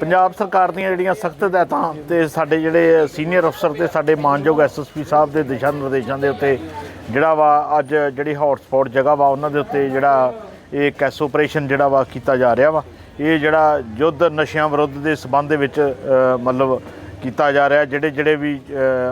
ਪੰਜਾਬ ਸਰਕਾਰ ਦੀਆਂ ਜਿਹੜੀਆਂ ਸਖਤ ਹਦਾਇਤਾਂ ਤੇ ਸਾਡੇ ਜਿਹੜੇ ਸੀਨੀਅਰ ਅਫਸਰ ਤੇ ਸਾਡੇ ਮਾਨਯੋਗ ਐਸਐਸਪੀ ਸਾਹਿਬ ਦੇ ਦਿਸ਼ਾ ਨਿਰਦੇਸ਼ਾਂ ਦੇ ਉੱਤੇ ਜਿਹੜਾ ਵਾ ਅੱਜ ਜਿਹੜੀ ਹੌਟ ਜਗ੍ਹਾ ਵਾ ਉਹਨਾਂ ਦੇ ਉੱਤੇ ਜਿਹੜਾ ਇਹ ਕੈਸ ਆਪਰੇਸ਼ਨ ਜਿਹੜਾ ਵਾ ਕੀਤਾ ਜਾ ਰਿਹਾ ਵਾ, ਇਹ ਜਿਹੜਾ ਯੁੱਧ ਨਸ਼ਿਆਂ ਵਿਰੁੱਧ ਦੇ ਸਬੰਧ ਦੇ ਵਿੱਚ ਮਤਲਬ ਕੀਤਾ ਜਾ ਰਿਹਾ, ਜਿਹੜੇ ਜਿਹੜੇ ਵੀ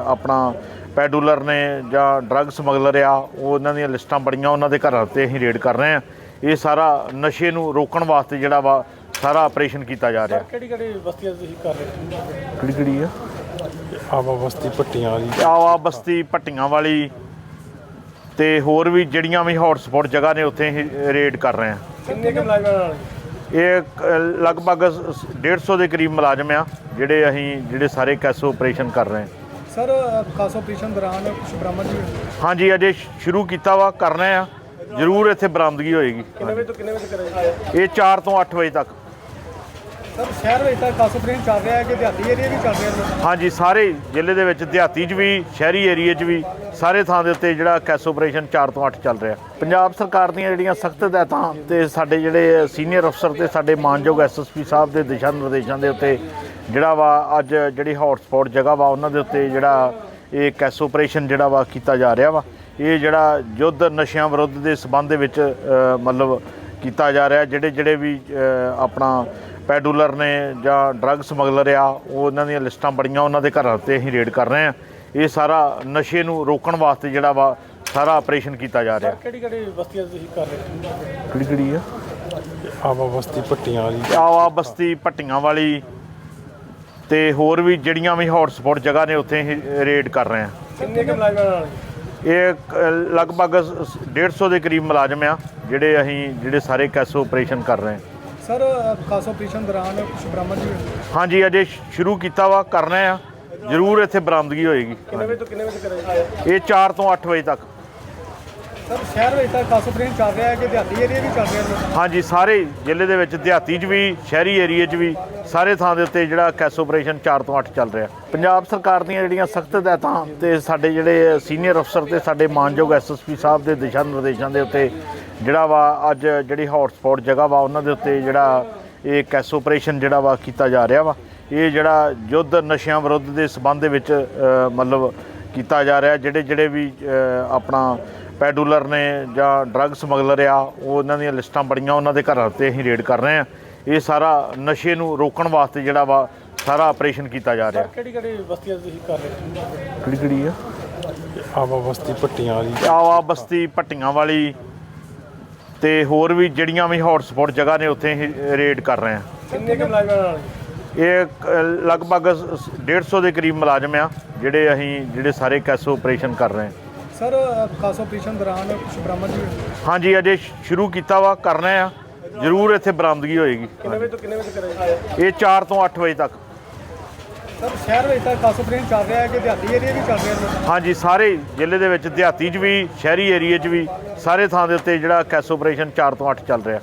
ਆਪਣਾ ਪੈਡੂਲਰ ਨੇ ਜਾਂ ਡਰੱਗ ਸਮਗਲਰ ਆ, ਉਹ ਉਹਨਾਂ ਦੀਆਂ ਲਿਸਟਾਂ ਬੜੀਆਂ ਉਹਨਾਂ ਦੇ ਘਰਾਂ ਤੇ ਅਸੀਂ ਰੇਡ ਕਰ ਰਹੇ ਆ ਇਹ ਸਾਰਾ ਨਸ਼ੇ ਨੂੰ ਰੋਕਣ ਵਾਸਤੇ ਜਿਹੜਾ ਵਾ ਸਾਰਾ ਆਪਰੇਸ਼ਨ ਕੀਤਾ ਜਾ ਰਿਹਾ। ਕਿਹੜੀ ਕਿਹੜੀ ਬਸਤੀਆਂ ਤੁਸੀਂ ਕਰ ਰਹੇ ਹੋ? ਕਿਹੜੀ ਕਿਹੜੀ ਆ? ਆਵਾ ਬਸਤੀ ਪੱਟੀਆਂ ਵਾਲੀ। ਆਵਾ ਬਸਤੀ ਪੱਟੀਆਂ ਵਾਲੀ ਤੇ ਹੋਰ ਵੀ ਜਿਹੜੀਆਂ ਵੀ ਹੌਟ ਸਪੌਟ ਜਗ੍ਹਾ ਨੇ ਉੱਥੇ ਰੇਡ ਕਰ ਰਹੇ ਆ ਕਿੰਨੇ ਕੁ ਮੁਲਾਜ਼ਮਾਂ ਨਾਲ? ਇਹ ਕ- ਲਗਭਗ 150 ਦੇ ਕਰੀਬ ਮੁਲਾਜ਼ਮ ਆ ਜਿਹੜੇ ਅਸੀਂ ਜਿਹੜੇ ਸਾਰੇ ਕੈਸੋ ਆਪਰੇਸ਼ਨ ਕਰ ਰਹੇ ਹਾਂ। ਸਰ ਖਾਸ ਆਪਰੇਸ਼ਨ ਦੌਰਾਨ ਕੁਝ ਬਰਾਮਦ ਵੀ। ਹਾਂਜੀ ਅਜੇ ਸ਼ੁਰੂ ਕੀਤਾ ਵਾ ਕਰ ਰਹੇ ਆ ਜ਼ਰੂਰ ਇੱਥੇ ਬਰਾਮਦਗੀ ਹੋਏਗੀ। ਕਿੰਨੇ ਵਜੇ ਤੋਂ ਕਿੰਨੇ ਵਜੇ ਕਰੇ ਇਹ 4 ਤੋਂ 8 ਵਜੇ ਤੱਕ। ਸਰ, ਸ਼ਹਿਰ ਵਿੱਚ ਤਾਂ ਖਾਸ ਆਪਰੇਸ਼ਨ ਚੱਲ ਰਿਹਾ ਹੈ ਕਿ ਦਿਹਾਤੀ ਏਰੀਆ ਵੀ ਚੱਲ ਰਿਹਾ ਹਾਂਜੀ, ਸਾਰੇ ਜ਼ਿਲ੍ਹੇ ਦੇ ਵਿੱਚ ਦਿਹਾਤੀ 'ਚ ਵੀ, ਸ਼ਹਿਰੀ ਏਰੀਏ 'ਚ ਵੀ, ਸਾਰੇ ਥਾਂ ਦੇ ਉੱਤੇ ਜਿਹੜਾ ਕੈਸ ਆਪਰੇਸ਼ਨ 4 ਤੋਂ 8 ਚੱਲ ਰਿਹਾ। ਪੰਜਾਬ ਸਰਕਾਰ ਦੀਆਂ ਜਿਹੜੀਆਂ ਸਖਤ ਹਦਾਇਤਾਂ ਤੇ ਸਾਡੇ ਜਿਹੜੇ ਸੀਨੀਅਰ ਅਫਸਰ ਤੇ ਸਾਡੇ ਮਾਨਯੋਗ ਐਸਐਸਪੀ ਸਾਹਿਬ ਦੇ ਦਿਸ਼ਾ ਨਿਰਦੇਸ਼ਾਂ ਦੇ ਉੱਤੇ ਜਿਹੜਾ ਵਾ ਅੱਜ ਜਿਹੜੀ ਹੌਟ ਜਗ੍ਹਾ ਵਾ, ਉਹਨਾਂ ਦੇ ਉੱਤੇ ਜਿਹੜਾ ਇਹ ਕੈਸ ਆਪਰੇਸ਼ਨ ਜਿਹੜਾ ਵਾ ਕੀਤਾ ਜਾ ਰਿਹਾ ਵਾ। ਇਹ ਜਿਹੜਾ ਯੁੱਧ ਨਸ਼ਿਆਂ ਵਿਰੁੱਧ ਦੇ ਸਬੰਧ ਦੇ ਵਿੱਚ ਮਤਲਬ ਕੀਤਾ ਜਾ ਰਿਹਾ ਜਿਹੜੇ ਜਿਹੜੇ ਵੀ ਆਪਣਾ ਪੈਡੂਲਰ ਨੇ ਜਾਂ ਡਰੱਗ ਸਮਗਲਰ ਆ ਉਹ ਉਹਨਾਂ ਦੀਆਂ ਲਿਸਟਾਂ ਬੜੀਆਂ ਉਹਨਾਂ ਦੇ ਘਰਾਂ ਤੇ ਅਸੀਂ ਰੇਡ ਕਰ ਰਹੇ ਆ ਇਹ ਸਾਰਾ ਨਸ਼ੇ ਨੂੰ ਰੋਕਣ ਵਾਸਤੇ ਜਿਹੜਾ ਵਾ ਸਾਰਾ ਆਪਰੇਸ਼ਨ ਕੀਤਾ ਜਾ ਰਿਹਾ। ਕਿਹੜੀ ਕਿਹੜੀ ਬਸਤੀਆਂ ਤੁਸੀਂ ਕਰ ਰਹੇ ਹੋ? ਕਿਹੜੀ ਕਿਹੜੀ ਆ? ਆਵਾ ਬਸਤੀ ਪੱਟੀਆਂ ਵਾਲੀ। ਆਵਾ ਬਸਤੀ ਪੱਟੀਆਂ ਵਾਲੀ ਤੇ ਹੋਰ ਵੀ ਜਿਹੜੀਆਂ ਵੀ ਹੌਟ ਸਪੌਟ ਜਗ੍ਹਾ ਨੇ ਉੱਥੇ ਰੇਡ ਕਰ ਰਹੇ ਆ ਕਿੰਨੇ ਕੁ ਮੁਲਾਜ਼ਮਾਂ ਨਾਲ? ਇਹ ਲਗਭਗ 150 ਦੇ ਕਰੀਬ ਮੁਲਾਜ਼ਮ ਆ ਜਿਹੜੇ ਅਸੀਂ ਜਿਹੜੇ ਸਾਰੇ ਕੈਸੋ ਆਪਰੇਸ਼ਨ ਕਰ ਰਹੇ ਹਾਂ। ਸਰ ਖਾਸ ਆਪਰੇਸ਼ਨ ਦੌਰਾਨ ਕੁਝ ਬਰਾਮਦ ਵੀ। ਹਾਂਜੀ ਅਜੇ ਸ਼ੁਰੂ ਕੀਤਾ ਵਾ ਕਰ ਰਹੇ ਆ। ਜ਼ਰੂਰ ਇੱਥੇ ਬਰਾਮਦਗੀ ਹੋਏਗੀ। ਕਿੰਨੇ ਵਜੇ ਤੋਂ ਕਿੰਨੇ ਵਜੇ ਕਰੇ ਇਹ 4 ਤੋਂ 8 ਵਜੇ ਤੱਕ। ਸਰ, ਸ਼ਹਿਰ ਵਿੱਚ ਤਾਂ ਖਾਸ ਆਪਰੇਸ਼ਨ ਚੱਲ ਰਿਹਾ ਹੈ ਕਿ ਦਿਹਾਤੀ ਏਰੀਆ ਵੀ ਚੱਲ ਰਿਹਾ ਹੈ। ਹਾਂਜੀ, ਸਾਰੇ ਜ਼ਿਲ੍ਹੇ ਦੇ ਵਿੱਚ ਦਿਹਾਤੀ 'ਚ ਵੀ, ਸ਼ਹਿਰੀ ਏਰੀਏ 'ਚ ਵੀ, ਸਾਰੇ ਥਾਂ ਦੇ ਉੱਤੇ ਜਿਹੜਾ ਕੈਸ ਆਪਰੇਸ਼ਨ 4 ਤੋਂ 8 ਚੱਲ ਰਿਹਾ। ਪੰਜਾਬ ਸਰਕਾਰ ਦੀਆਂ ਜਿਹੜੀਆਂ ਸਖਤ ਹਦਾਇਤਾਂ ਤੇ ਸਾਡੇ ਜਿਹੜੇ ਸੀਨੀਅਰ ਅਫਸਰ ਤੇ ਸਾਡੇ ਮਾਨਯੋਗ ਐਸਐਸਪੀ ਸਾਹਿਬ ਦੇ ਦਿਸ਼ਾ ਨਿਰਦੇਸ਼ਾਂ ਦੇ ਉੱਤੇ ਜਿਹੜਾ ਵਾ ਅੱਜ ਜਿਹੜੀ ਹੌਟ ਜਗ੍ਹਾ ਵਾ, ਉਹਨਾਂ ਦੇ ਉੱਤੇ ਜਿਹੜਾ ਇਹ ਕੈਸ ਆਪਰੇਸ਼ਨ ਜਿਹੜਾ ਵਾ ਕੀਤਾ ਜਾ ਰਿਹਾ ਵਾ। ਇਹ ਜਿਹੜਾ ਯੁੱਧ ਨਸ਼ਿਆਂ ਵਿਰੁੱਧ ਦੇ ਸਬੰਧ ਦੇ ਵਿੱਚ ਮਤਲਬ ਕੀਤਾ ਜਾ ਰਿਹਾ ਜਿਹੜੇ ਜਿਹੜੇ ਵੀ ਆਪਣਾ ਪੈਡੂਲਰ ਨੇ ਜਾਂ ਡਰੱਗ ਸਮਗਲਰ ਆ ਉਹ ਉਹਨਾਂ ਦੀਆਂ ਲਿਸਟਾਂ ਬੜੀਆਂ ਉਹਨਾਂ ਦੇ ਘਰਾਂ ਤੇ ਅਸੀਂ ਰੇਡ ਕਰ ਰਹੇ ਆ ਇਹ ਸਾਰਾ ਨਸ਼ੇ ਨੂੰ ਰੋਕਣ ਵਾਸਤੇ ਜਿਹੜਾ ਵਾ ਸਾਰਾ ਆਪਰੇਸ਼ਨ ਕੀਤਾ ਜਾ ਰਿਹਾ। ਕਿਹੜੀ ਕਿਹੜੀ ਬਸਤੀਆਂ ਤੁਸੀਂ ਕਰ ਰਹੇ ਹੋ? ਕਿਹੜੀ ਕਿਹੜੀ ਆ? ਆਵਾ ਬਸਤੀ ਪੱਟੀਆਂ ਵਾਲੀ। ਆਵਾ ਬਸਤੀ ਪੱਟੀਆਂ ਵਾਲੀ ਤੇ ਹੋਰ ਵੀ ਜਿਹੜੀਆਂ ਵੀ ਹੌਟ ਸਪੌਟ ਜਗ੍ਹਾ ਨੇ ਉੱਥੇ ਅਸੀਂ ਰੇਡ ਕਰ ਰਹੇ ਆ ਕਿੰਨੇ ਕੁ ਮੁਲਾਜ਼ਮਾਂ ਨਾਲ? ਇਹ ਲਗਭਗ 150 ਦੇ ਕਰੀਬ ਮੁਲਾਜ਼ਮ ਆ ਜਿਹੜੇ ਅਸੀਂ ਜਿਹੜੇ ਸਾਰੇ ਕੈਸੋ ਆਪਰੇਸ਼ਨ ਕਰ ਰਹੇ ਹਾਂ। ਸਰ ਖਾਸ ਆਪਰੇਸ਼ਨ ਦੌਰਾਨ ਕੁਝ ਬਰਾਮਦ ਵੀ। ਹਾਂਜੀ ਅਜੇ ਸ਼ੁਰੂ ਕੀਤਾ ਵਾ ਕਰ ਰਹੇ ਆ। ਜ਼ਰੂਰ ਇੱਥੇ ਬਰਾਮਦਗੀ ਹੋਏਗੀ। ਕਿੰਨੇ ਵਜੇ ਤੋਂ ਕਿੰਨੇ ਵਜੇ ਕਰੇ ਇਹ 4 ਤੋਂ 8 ਵਜੇ ਤੱਕ। ਸਰ ਸ਼ਹਿਰ ਵਿੱਚ ਤਾਂ ਖਾਸ ਆਪਰੇਸ਼ਨ ਚੱਲ ਰਿਹਾ ਹੈ ਕਿ ਦਿਹਾਤੀ ਏਰੀਆ ਵੀ ਚੱਲ ਰਿਹਾ ਹੈ? ਹਾਂਜੀ ਸਾਰੇ ਜ਼ਿਲ੍ਹੇ ਦੇ ਵਿੱਚ ਦਿਹਾਤੀ 'ਚ ਵੀ ਸ਼ਹਿਰੀ ਏਰੀਏ 'ਚ ਵੀ ਸਾਰੇ ਥਾਂ ਦੇ ਉੱਤੇ ਜਿਹੜਾ ਕੈਸ ਆਪਰੇਸ਼ਨ 4 ਤੋਂ 8 ਚੱਲ ਰਿਹਾ।